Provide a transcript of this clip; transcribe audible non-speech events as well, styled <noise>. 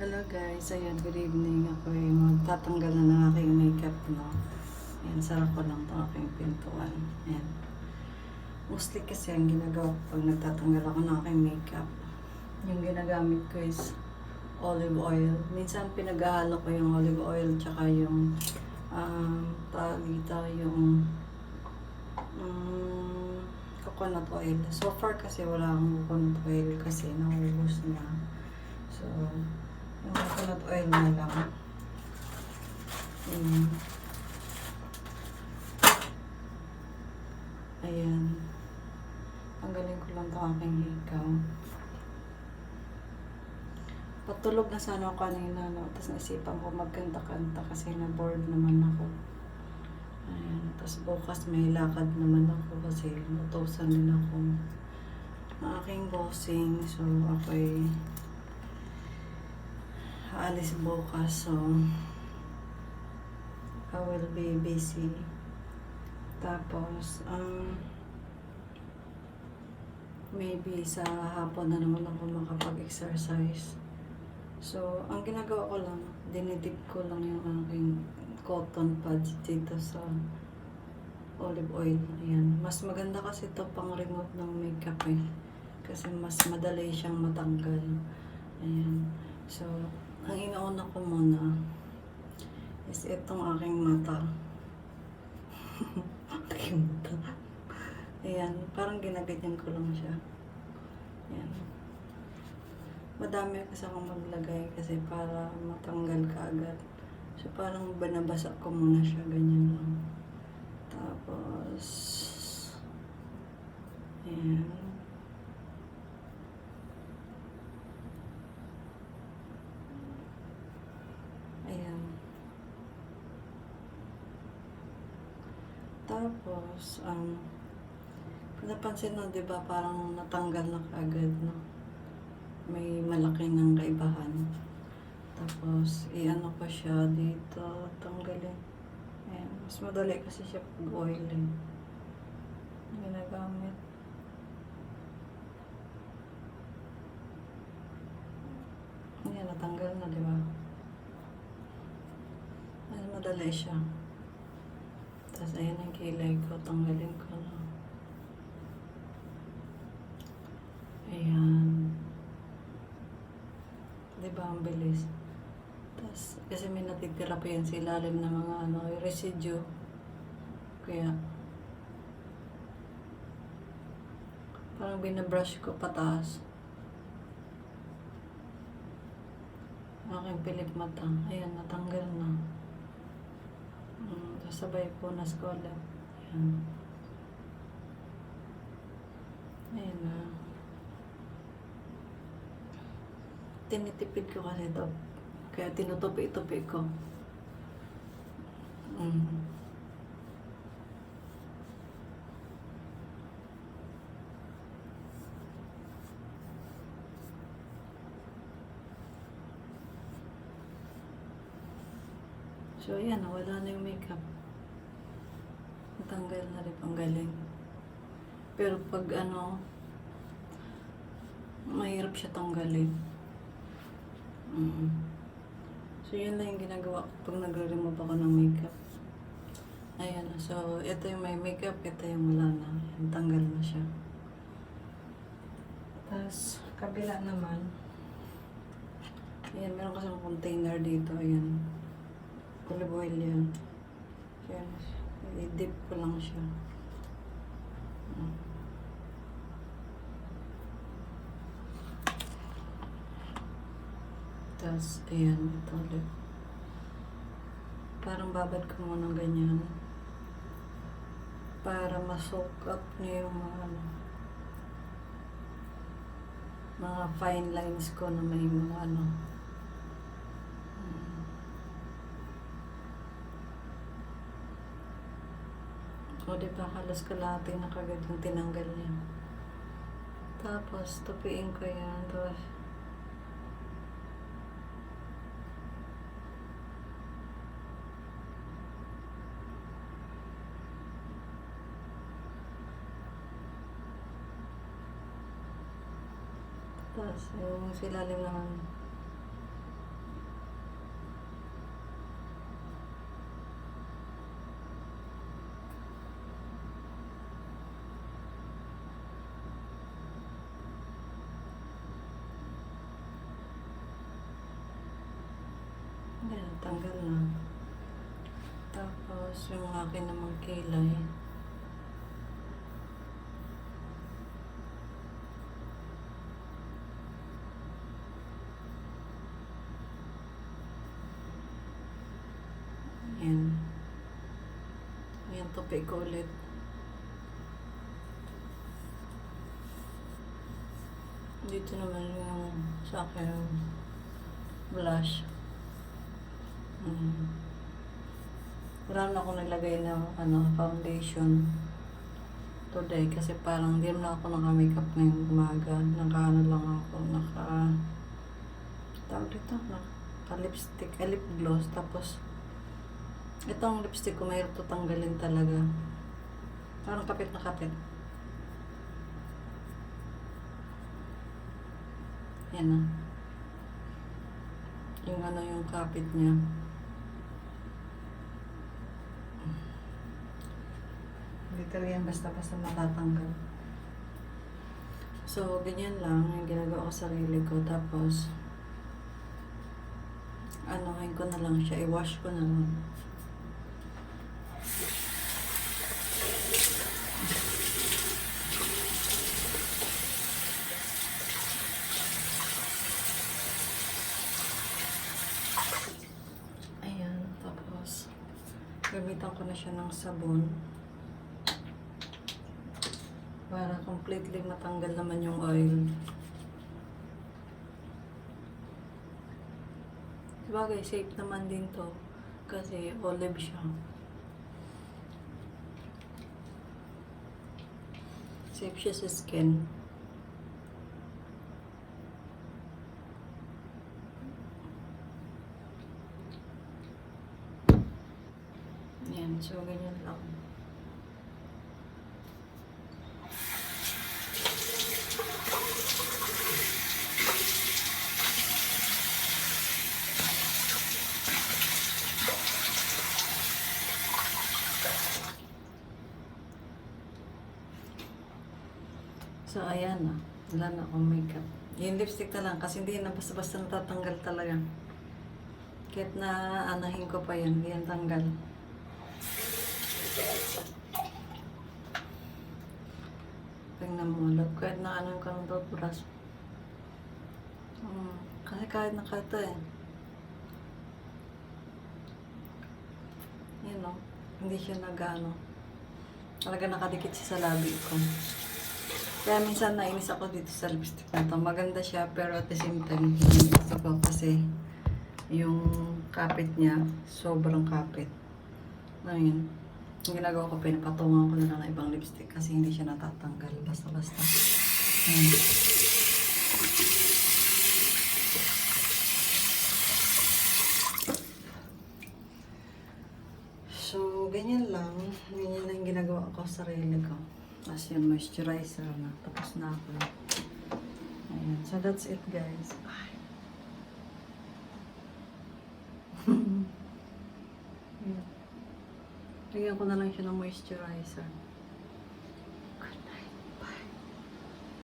Hello guys, ayan, good evening. Ako ay magtatanggal na ng aking makeup, no. Ayan, sarap ko lang itong aking pintuan. Ayan. Mostly kasi ang ginagawa ko pag nagtatanggal ako ng aking makeup, yung ginagamit ko is olive oil. Minsan pinaghahalo ko yung olive oil tsaka yung um, tawag dito, yung um, coconut oil. So far kasi wala akong coconut oil kasi naubos na. So, yung coconut oil na lang. Ayan. Ayan. Tanggalin ko lang ito aking hikaw. Patulog na sana ako kanina, no? Tapos naisipan ko magkanta-kanta kasi na-bored naman ako. Ayan. Tapos bukas may lakad naman ako kasi natusan din ako ng aking bossing. So, ako'y aalis bukas. So, I will be busy. Tapos, um, maybe sa hapon na naman ako makapag-exercise. So, ang ginagawa ko lang, dinidip ko lang yung aking cotton pads dito sa olive oil. Ayan. Mas maganda kasi ito pang remove ng makeup eh. Kasi mas madali siyang matanggal. Ayan. So, ang inauna ko muna is itong aking mata. <laughs> aking mata. Ayan. Parang ginaganyan ko lang siya. Ayan. Madami kasi akong maglagay kasi para matanggal ka agad. So, parang banabasa ko muna siya. Ganyan lang. Tapos, ayan. Tapos, um, napansin mo, di ba, parang natanggal na kaagad, no? May malaki ng kaibahan. Tapos, i-ano ko siya dito, tanggalin. Ayan, mas madali kasi siya pag oil eh. Ginagamit. Ayan, natanggal na, di ba? Mas madali siya. Tapos, ayan ang kilay ko, tanggalin ko na. Ayan. Di ba, ang bilis. Tapos, kasi may natitira pa yan sa ilalim ng mga ano, residue. Kaya, parang binabrush ko pataas. Aking pilip mata. Ayan, natanggal na. Sabay po na ko ulit. Ayan. Ayan na. Tinitipid ko kasi ito. Kaya tinutupi-tupi ko. Mm. So, ayan, wala na yung makeup. Natanggal na rin ang galing. Pero pag ano, mahirap siya tanggalin. Mm. So, yun lang yung ginagawa ko pag nagre-remove ako ng makeup. Ayan, so, ito yung may makeup, ito yung wala na. Ayan, tanggal na siya. Tapos, kabila naman, ayan, meron kasi ng container dito, ayan. Olive oil yan. Ayan, i-dip ko lang siya. Mm. Tapos, ayan, ito ulit. Parang babad ko muna ganyan. Para ma-soak up niya yung mga ano, mga fine lines ko na may mga ano. O, di ba, halos kalahati na kagad yung tinanggal niya. Tapos, tupiin ko yan. Tapos, Tapos yung silalim naman Ayan, tanggal na. Tapos, yung akin namang kilay. Ayan. Ayan, tupi ko ulit. Dito naman yung sa akin blush. Mm. Wala na ako naglagay ng ano, foundation today kasi parang hindi na ako naka-makeup ngayong umaga. Naka-ano lang ako, naka tawag dito, naka-lipstick, eh, lip gloss. Tapos, itong lipstick ko mahirap to tanggalin talaga. Parang kapit na kapit. Yan na. Yung ano yung kapit niya. Talaga yan basta-basta matatanggal. So, ganyan lang yung ginagawa ko sa sarili ko. Tapos, anuhin ko na lang siya. I-wash ko na lang. Gamitan ko na siya ng sabon para completely matanggal naman yung oil. Sabagay, safe naman din to kasi olive siya. Safe siya sa skin. Yan, so ganyan lang. So, ayan na. Wala na akong makeup. Yung lipstick na lang kasi hindi na basta-basta natatanggal talaga. Kahit na anahin ko pa yan, hindi yan tanggal. Tingnan mo. Kahit na anong ka ng toothbrush. Hmm, kasi kahit nakata eh. Yan o. Hindi siya nag-ano. Talaga nakadikit siya sa labi ko. Kaya minsan nainis ako dito sa lipstick na to. Maganda siya pero at the same time nainis ako kasi yung kapit niya sobrang kapit. Ayun. Yung ginagawa ko, pinapatungan ko na lang ng ibang lipstick kasi hindi siya natatanggal basta-basta. So, ganyan lang. Ganyan yung ginagawa ko sa sarili ko. Tapos yung moisturizer na. Tapos na ako. Ayan. So, that's it guys. Bye. Lagyan ko na lang siya ng moisturizer.